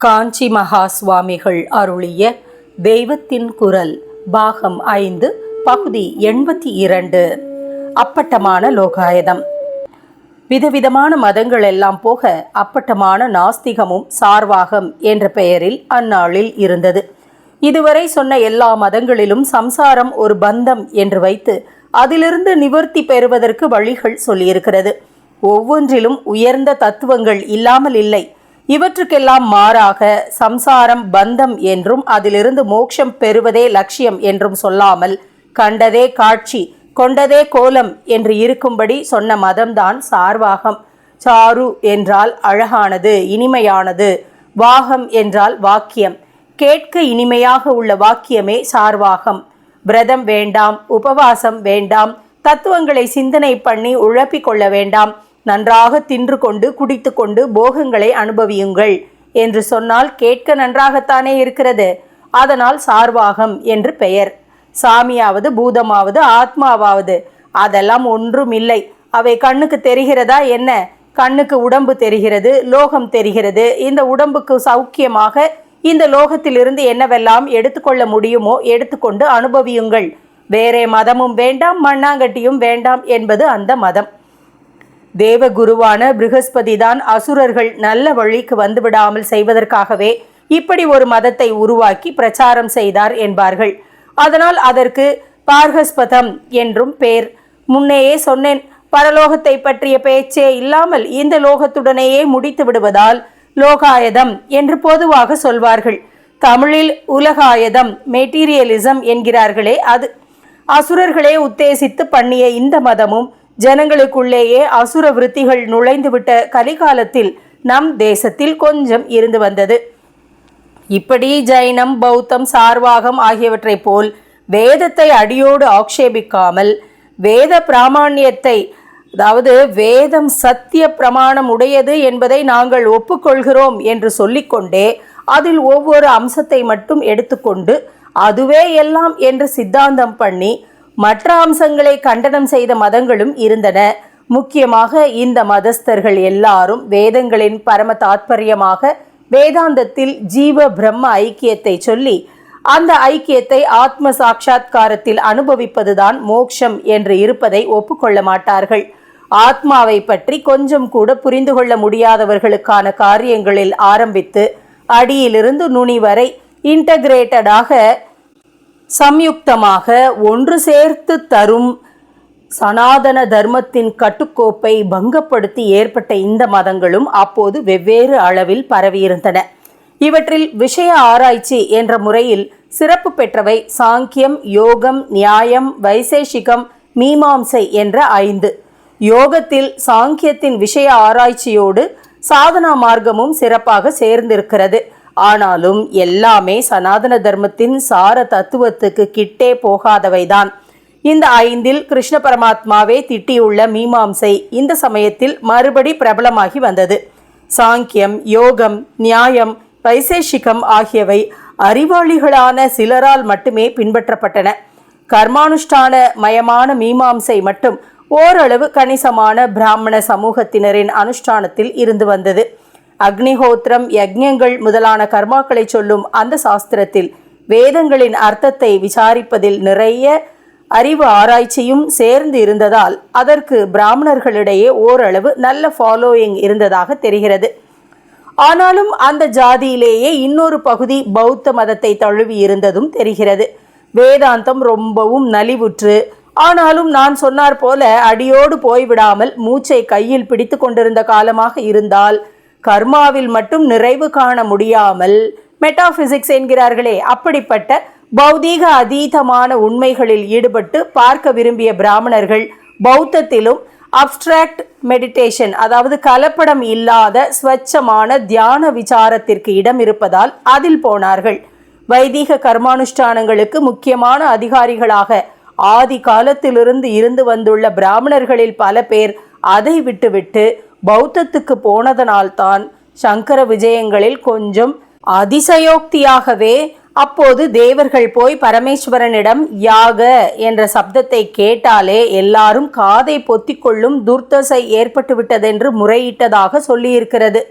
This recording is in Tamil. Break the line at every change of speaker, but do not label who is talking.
காஞ்சி மகா சுவாமிகள் அருளிய தெய்வத்தின் குரல் பாகம் ஐந்து பகுதி எண்பத்தி இரண்டு. அப்பட்டமான லோகாயதம். விதவிதமான மதங்கள் எல்லாம் போக அப்பட்டமான நாஸ்திகமும் சார்வாகம் என்ற பெயரில் அந்நாளில் இருந்தது. இதுவரை சொன்ன எல்லா மதங்களிலும் சம்சாரம் ஒரு பந்தம் என்று வைத்து அதிலிருந்து நிவர்த்தி பெறுவதற்கு வழிகள் சொல்லியிருக்கிறது. ஒவ்வொன்றிலும் உயர்ந்த தத்துவங்கள் இல்லாமல் இல்லை. இவற்றுக்கெல்லாம் மாறாக சம்சாரம் பந்தம் என்றும் அதிலிருந்து மோட்சம் பெறுவதே லட்சியம் என்றும் சொல்லாமல் கண்டதே காட்சி கொண்டதே கோலம் என்று இருக்கும்படி சொன்ன மதம்தான் சார்வாகம். சாரு என்றால் அழகானது இனிமையானது வாகம் என்றால் வாக்கியம். கேட்க இனிமையாக உள்ள வாக்கியமே சார்வாகம். விரதம் வேண்டாம் உபவாசம் வேண்டாம் தத்துவங்களை சிந்தனை பண்ணி உழப்பிக் கொள்ள வேண்டாம் நன்றாக தின்று கொண்டு குடித்து கொண்டு போகங்களை அனுபவியுங்கள் என்று சொன்னால் கேட்க நன்றாகத்தானே இருக்கிறது. அதனால் சார்வாகம் என்று பெயர். சாமியாவது பூதமாவது ஆத்மாவாவது அதெல்லாம் ஒன்றும் இல்லை அவை கண்ணுக்கு தெரிகிறதா என்ன? கண்ணுக்கு உடம்பு தெரிகிறது லோகம் தெரிகிறது. இந்த உடம்புக்கு சௌக்கியமாக இந்த லோகத்திலிருந்து என்னவெல்லாம் எடுத்துக்கொள்ள முடியுமோ எடுத்துக்கொண்டு அனுபவியுங்கள். வேறே மதமும் வேண்டாம் மண்ணாங்கட்டியும் வேண்டாம் என்பது அந்த மதம். தேவகுருவான பிருகஸ்பதிதான் அசுரர்கள் நல்ல வழிக்கு வந்துவிடாமல் செய்வதற்காகவே இப்படி ஒரு மதத்தை உருவாக்கி பிரச்சாரம் செய்தார் என்பார்கள். அதனால் அதற்கு பார்கஸ்பதம் என்றும் பேர். முன்னேயே சொன்னேன் பரலோகத்தை பற்றிய பேச்சே இல்லாமல் இந்த லோகத்துடனேயே முடித்து விடுவதால் லோகாயதம் என்று பொதுவாக சொல்வார்கள். தமிழில் உலகாயதம் மெட்டீரியலிசம் என்கிறார்களே அது அசுரர்களே உத்தேசித்து பண்ணிய இந்த மதமும் ஜனங்களுக்குள்ளேயே அசுர விருத்திகள் நுழைந்துவிட்ட கலிகாலத்தில் நம் தேசத்தில் கொஞ்சம் இருந்து வந்தது. இப்படி ஜைனம் பௌத்தம் சார்வாகம் ஆகியவற்றைப் போல் வேதத்தை அடியோடு ஆக்ஷேபிக்காமல் வேத பிராமாண்யத்தை அதாவது வேதம் சத்திய பிரமாணம் உடையது என்பதை நாங்கள் ஒப்புக்கொள்கிறோம் என்று சொல்லிக்கொண்டே அதில் ஒவ்வொரு அம்சத்தை மட்டும் எடுத்துக்கொண்டு அதுவே எல்லாம் என்று சித்தாந்தம் பண்ணி மற்ற அம்சங்களை கண்டனம் செய்த மதங்களும் இருந்தன. முக்கியமாக இந்த மதஸ்தர்கள் எல்லாரும் வேதங்களின் பரம தாத்பரியமாக வேதாந்தத்தில் ஜீவ பிரம்ம ஐக்கியத்தை சொல்லி அந்த ஐக்கியத்தை ஆத்ம சாட்சா்காரத்தில் அனுபவிப்பதுதான் மோக்ஷம் என்று இருப்பதை ஒப்புக்கொள்ள மாட்டார்கள். ஆத்மாவை பற்றி கொஞ்சம் கூட புரிந்து கொள்ள முடியாதவர்களுக்கான காரியங்களில் ஆரம்பித்து அடியிலிருந்து நுனி வரை இன்டகிரேட்டடாக சம்யுக்தமாக ஒன்று சேர்த்து தரும் சனாதன தர்மத்தின் கட்டுக்கோப்பை பங்கப்படுத்தி ஏற்பட்ட இந்த மதங்களும் அப்போது வெவ்வேறு அளவில் பரவியிருந்தன. இவற்றில் விஷய ஆராய்ச்சி என்ற முறையில் சிறப்பு பெற்றவை சாங்கியம் யோகம் நியாயம் வைசேஷிகம் மீமாம்சை என்ற ஐந்து. யோகத்தில் சாங்கியத்தின் விஷய ஆராய்ச்சியோடு சாதனா மார்க்கமும் சிறப்பாக சேர்ந்திருக்கிறது. ஆனாலும் எல்லாமே சனாதன தர்மத்தின் சார தத்துவத்துக்கு கிட்டே போகாதவைதான். இந்த ஐந்தில் கிருஷ்ண பரமாத்மாவே திட்டியுள்ள மீமாம்சை இந்த சமயத்தில் மறுபடி பிரபலமாகி வந்தது. சாங்கியம் யோகம் நியாயம் வைசேஷிகம் ஆகியவை அறிவாளிகளான சிலரால் மட்டுமே பின்பற்றப்பட்டன. கர்மானுஷ்டான மயமான மீமாம்சை மட்டும் ஓரளவு கணிசமான பிராமண சமூகத்தினரின் அனுஷ்டானத்தில் இருந்து வந்தது. அக்னிஹோத்திரம் யஜ்யங்கள் முதலான கர்மாக்களை சொல்லும் அந்த சாஸ்திரத்தில் வேதங்களின் அர்த்தத்தை விசாரிப்பதில் நிறைய அறிவு ஆராய்ச்சியும் சேர்ந்து இருந்ததால் அதற்கு பிராமணர்களிடையே ஓரளவு நல்ல ஃபாலோயிங் இருந்ததாக தெரிகிறது. ஆனாலும் அந்த ஜாதியிலேயே இன்னொரு பகுதி பௌத்த மதத்தை தழுவி இருந்ததும் தெரிகிறது. வேதாந்தம் ரொம்பவும் நலிவுற்று ஆனாலும் நான் சொன்னார் போல அடியோடு போய்விடாமல் மூச்சை கையில் பிடித்து கொண்டிருந்த காலமாக இருந்தால் கர்மாவில் மட்டும் நிறைவு காண முடியாமல் மெட்டாபிசிக்ஸ் என்கிறார்களே அப்படிப்பட்ட பௌதீக அதீதமான உண்மைகளில் ஈடுபட்டு பார்க்க விரும்பிய பிராமணர்கள் பௌத்தத்திலும் அப்டிராக்ட் மெடிடேஷன் அதாவது கலப்படம் இல்லாத ஸ்வச்சமான தியான விசாரத்திற்கு இடம் இருப்பதால் அதில் போனார்கள். வைதீக கர்மானுஷ்டானங்களுக்கு முக்கியமான அதிகாரிகளாக ஆதி காலத்திலிருந்து இருந்து வந்துள்ள பிராமணர்களில் பல பேர் அதை விட்டுவிட்டு பௌத்தத்துக்கு போனதனால்தான் சங்கர விஜயங்களில் கொஞ்சம் அதிசயோக்தியாகவே அப்போது தேவர்கள் போய் பரமேஸ்வரனிடம் யாக என்ற சப்தத்தை கேட்டாலே எல்லாரும் காதை பொத்திக்கொள்ளும் துர்த்தசை ஏற்பட்டுவிட்டதென்று முறையிட்டதாக சொல்லியிருக்கிறது.